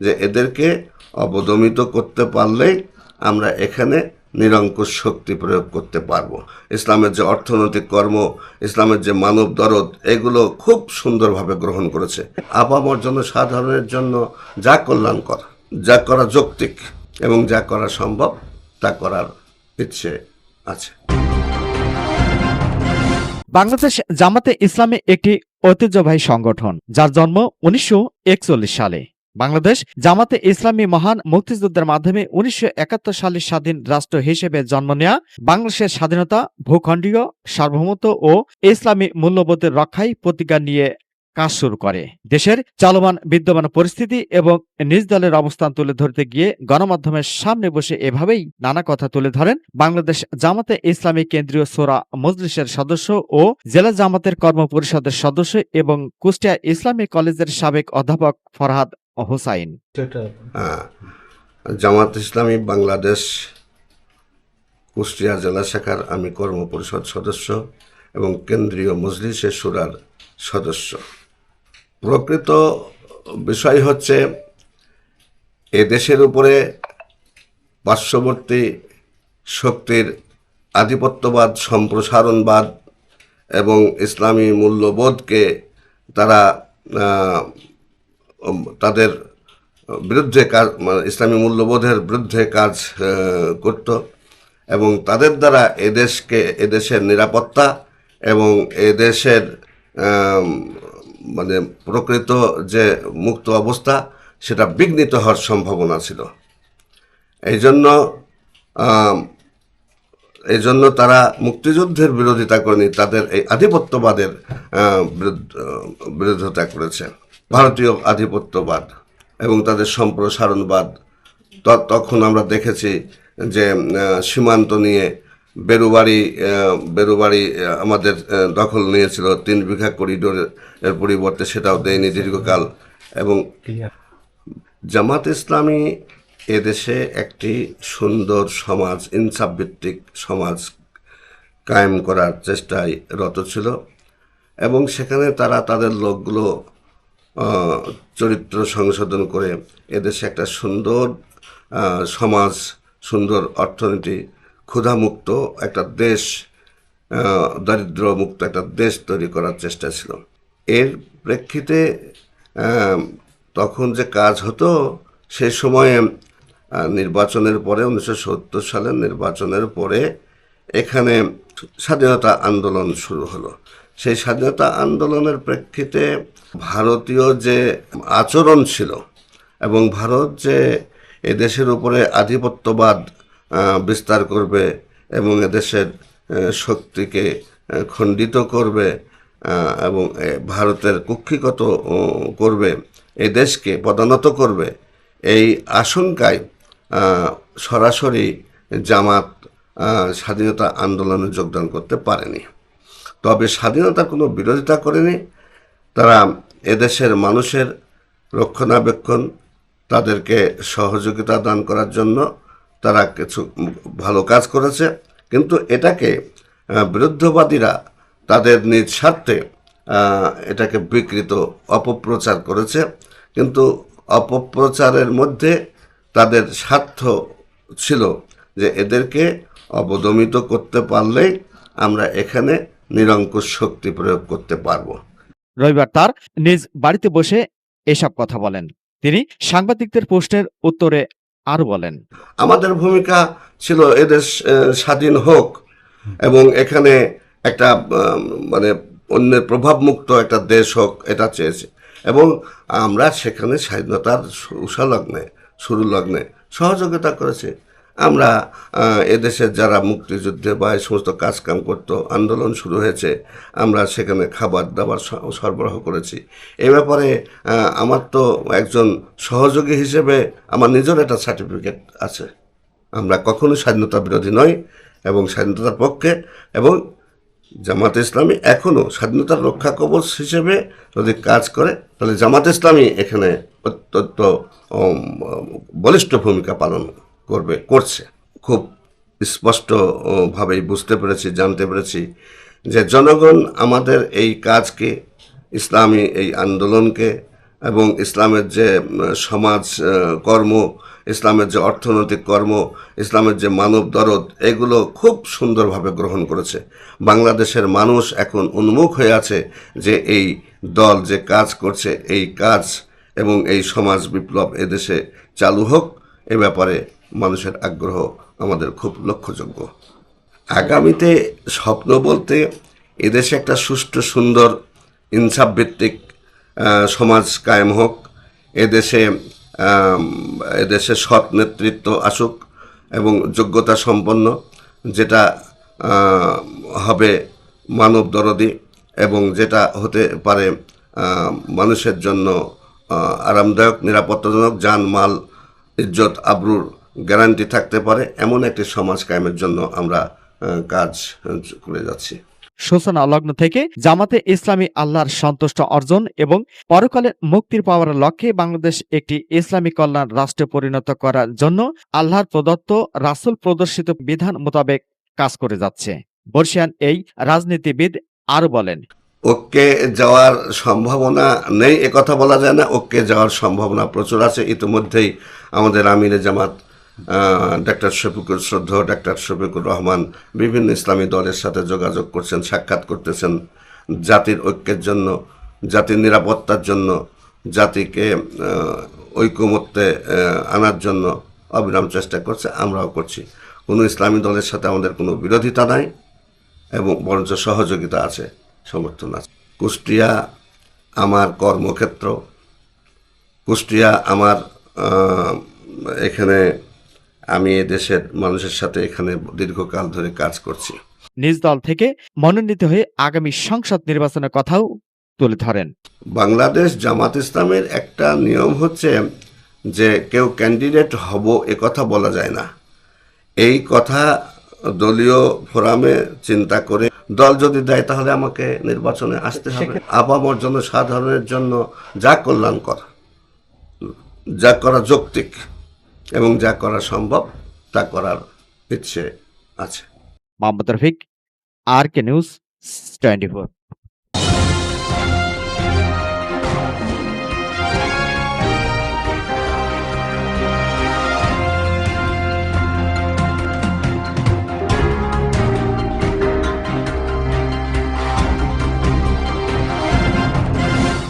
যে এদেরকে অবদমিত করতে পারলেই আমরা এখানে নিরঙ্কুশ শক্তি প্রয়োগ করতে পারব। ইসলামের যে অর্থনৈতিক কর্ম, ইসলামের যে মানব দরদ, এগুলো খুব সুন্দরভাবে গ্রহণ করেছে। আপামর জন্য সাধারণের জন্য যা কল্যাণকর যা করা যৌক্তিক এবং যা করা সম্ভব, তা করার ইচ্ছে আছে। বাংলাদেশ জামাতে ইসলামী একটি ঐতিহ্যবাহী সংগঠন, যার জন্ম উনিশশো একচল্লিশ সালে। বাংলাদেশ জামাতে ইসলামী মহান মুক্তিযুদ্ধের মাধ্যমে উনিশশো সালে স্বাধীন রাষ্ট্র হিসেবে জন্ম নেয়া, বাংলাদেশের স্বাধীনতা, ভূখণ্ডীয়, সার্বভৌমত্ব ও ইসলামী মূল্যবোধের রক্ষায় প্রতিজ্ঞা নিয়ে কাজ শুরু করে। দেশের চলমান, বিদ্যমান পরিস্থিতি এবং নিজ দলের অবস্থান তুলে ধরতে গিয়ে গণমাধ্যমের সামনে বসে এভাবেই নানা কথা তুলে ধরেন বাংলাদেশ জামাতে ইসলামী কেন্দ্রীয় সোরা মজলিসের সদস্য ও জেলা জামাতের কর্ম পরিষদের সদস্য এবং কুষ্টিয়া ইসলামী কলেজের সাবেক অধ্যাপক ফরহাদ হোসাইন হ্যাঁ, জামাত ইসলামী বাংলাদেশ কুষ্টিয়া জেলা শাখার আমি কর্ম পরিষদ সদস্য এবং কেন্দ্রীয় মজলিসের সুরার সদস্য। প্রকৃত বিষয় হচ্ছে এ দেশের উপরে পার্শ্ববর্তী শক্তির আধিপত্যবাদ সম্প্রসারণবাদ এবং ইসলামী মূল্যবোধকে তারা তাদের বিরুদ্ধে কাজ মানে ইসলামী মূল্যবোধের বিরুদ্ধে কাজ করত এবং তাদের দ্বারা এদেশকে, এদেশের নিরাপত্তা এবং এদেশের মানে প্রকৃত যে মুক্ত অবস্থা, সেটা বিঘ্নিত হওয়ার সম্ভাবনা ছিল। এই জন্য এই জন্য তারা মুক্তিযুদ্ধের বিরোধিতা করেনি, তাদের এই আধিপত্যবাদের বিরোধিতা করেছে। ভারতীয় আধিপত্যবাদ এবং তাদের সম্প্রসারণবাদ। তখন আমরা দেখেছি যে সীমান্ত নিয়ে বেরুবাড়ি বেরুবাড়ি আমাদের দখল নিয়েছিল। তিন বিঘা করিডোরের পরিবর্তে সেটাও দেয়নি দীর্ঘকাল এবং জামাত ইসলামী এদেশে একটি সুন্দর সমাজ ইনসাফ ভিত্তিক সমাজ কায়েম করার চেষ্টায় রত ছিল এবং সেখানে তারা তাদের লোকগুলো চরিত্র সংশোধন করে এদেশে একটা সুন্দর সমাজ সুন্দর অর্থনীতি ক্ষুধামুক্ত একটা দেশ আহ, দারিদ্র্যমুক্ত একটা দেশ তৈরি করার চেষ্টা ছিল। এর প্রেক্ষিতে তখন যে কাজ হতো সে সময়ে নির্বাচনের পরে উনিশশো সত্তর সালের নির্বাচনের পরে এখানে স্বাধীনতা আন্দোলন শুরু হলো। সেই স্বাধীনতা আন্দোলনের প্রেক্ষিতে ভারতীয় যে আচরণ ছিল এবং ভারত যে এদেশের উপরে আধিপত্যবাদ বিস্তার করবে এবং এদেশের শক্তিকে খণ্ডিত করবে এবং ভারতের কুক্ষিগত করবে এই দেশকে পদানত করবে, এই আশঙ্কায় সরাসরি জামাত স্বাধীনতা আন্দোলনে যোগদান করতে পারেনি। তবে স্বাধীনতার কোনো বিরোধিতা করেনি। তারা এদেশের মানুষের রক্ষণাবেক্ষণ, তাদেরকে সহযোগিতা দান করার জন্য তারা কিছু ভালো কাজ করেছে। কিন্তু এটাকে বিরুদ্ধবাদীরা তাদের নিজ স্বার্থে এটাকে বিকৃত, অপপ্রচার করেছে। কিন্তু অপপ্রচারের মধ্যে তাদের স্বার্থ ছিল যে এদেরকে অবদমিত করতে পারলেই আমরা এখানে নিরঙ্কুশ শক্তি প্রয়োগ করতে পারব। রবিবার তার নিজ বাড়িতে বসে এসব কথা বলেন। তিনি সাংবাদিকদের প্রশ্নের উত্তরে আর বলেন আমাদের ভূমিকা ছিল এদেশ স্বাধীন হোক এবং এখানে একটা মানে অন্যের প্রভাবমুক্ত একটা দেশ হোক এটা চেয়েছে। এবং আমরা সেখানে স্বাধীনতার উষালগ্নে শুরু লগ্নে সহযোগিতা করেছি। আমরা এদেশের যারা মুক্তিযুদ্ধে বা এই সমস্ত কাজকাম করতো, আন্দোলন শুরু হয়েছে, আমরা সেখানে খাবার দাবার সরবরাহ করেছি। এ ব্যাপারে আমার তো একজন সহযোগী হিসেবে আমার নিজের একটা সার্টিফিকেট আছে। আমরা কখনো স্বাধীনতা বিরোধী নই এবং স্বাধীনতার পক্ষে এবং জামাত ইসলামী এখনও স্বাধীনতার রক্ষা কবচ হিসেবে যদি কাজ করে, তাহলে জামাত ইসলামী এখানে অত্যন্ত বলিষ্ঠ ভূমিকা পালন করবে করছে। খুব স্পষ্ট উম, বুঝতে পেরেছি জানতে পেরেছি যে জনগণ আমাদের এই কাজকে ইসলামী এই আন্দোলনকে এবং ইসলামের যে সমাজ কর্ম ইসলামের যে অর্থনৈতিক কর্ম ইসলামের যে মানব দরদ এগুলো খুব সুন্দরভাবে গ্রহণ করেছে। বাংলাদেশের মানুষ এখন উন্মুখ হয়ে আছে যে এই দল যে কাজ করছে এই কাজ এবং এই সমাজ বিপ্লব এদেশে চালু হোক এ ব্যাপারে মানুষের আগ্রহ আমাদের খুব লক্ষ্যযোগ্য। আগামীতে স্বপ্ন বলতে এদেশে একটা সুষ্ঠু, সুন্দর ইনসাফ ভিত্তিক সমাজ কায়েম হোক। এদেশে এদেশে সৎ নেতৃত্ব আসুক এবং যোগ্যতা সম্পন্ন, যেটা হবে মানব দরদি এবং যেটা হতে পারে মানুষের জন্য আরামদায়ক, নিরাপত্তাজনক যান মাল ইজ্জত, আবরুর গ্যারান্টি থাকতে পারে এমন একটি সমাজ কায়েমের জন্য আমরা কাজ করে যাচ্ছি। সূচনা লগ্ন থেকে জামাতে ইসলামী আল্লাহর সন্তুষ্ট অর্জন এবং পরকালে মুক্তির পাওয়ার লক্ষ্যে বাংলাদেশ একটি ইসলামী কল্যাণ রাষ্ট্রে পরিণত করার জন্য আল্লাহর প্রদত্ত রাসুল প্রদর্শিত বিধান মোতাবেক কাজ করে যাচ্ছে। বর্ষিয়ান এই রাজনীতিবিদ আরও বলেন ওকে যাওয়ার সম্ভাবনা নেই কথা বলা যায় না। ওকে যাওয়ার সম্ভাবনা প্রচুর আছে। ইতিমধ্যেই আমাদের আমিরে জামাত ডাক্তার শফিকুর শ্রদ্ধ ডাক্তার শফিকুর রহমান বিভিন্ন ইসলামী দলের সাথে যোগাযোগ করছেন সাক্ষাৎ করতেছেন জাতির ঐক্যের জন্য জাতির নিরাপত্তার জন্য জাতিকে আহ, ঐকমত্যে আনার জন্য অবিরাম চেষ্টা করছে আমরাও করছি। কোনো ইসলামী দলের সাথে আমাদের কোনো বিরোধিতা নাই এবং বরঞ্চ সহযোগিতা আছে সমর্থন আছে। কুষ্টিয়া আমার কর্মক্ষেত্র কুষ্টিয়া আমার এখানে আমি দেশের মানুষের সাথে এখানে দীর্ঘকাল ধরে কাজ করছি। নিজ দল থেকে মনোনীত হয়ে আগামী সংসদ নির্বাচনের কথাও তুলে ধরেন। বাংলাদেশ জামাত ইসলামের একটা নিয়ম হচ্ছে যে কেউ ক্যান্ডিডেট হব এ কথা বলা যায় না। এই কথা দলীয় ফোরামে চিন্তা করে দল যদি দেয় তাহলে আমাকে নির্বাচনে আসতে হবে। আপামর জন্য সাধারণের জন্য যা কল্যাণকর যা করা যৌক্তিক। এবং যা করা সম্ভব তা করার ইচ্ছে আছে। Mohammad Rafiq R K news twenty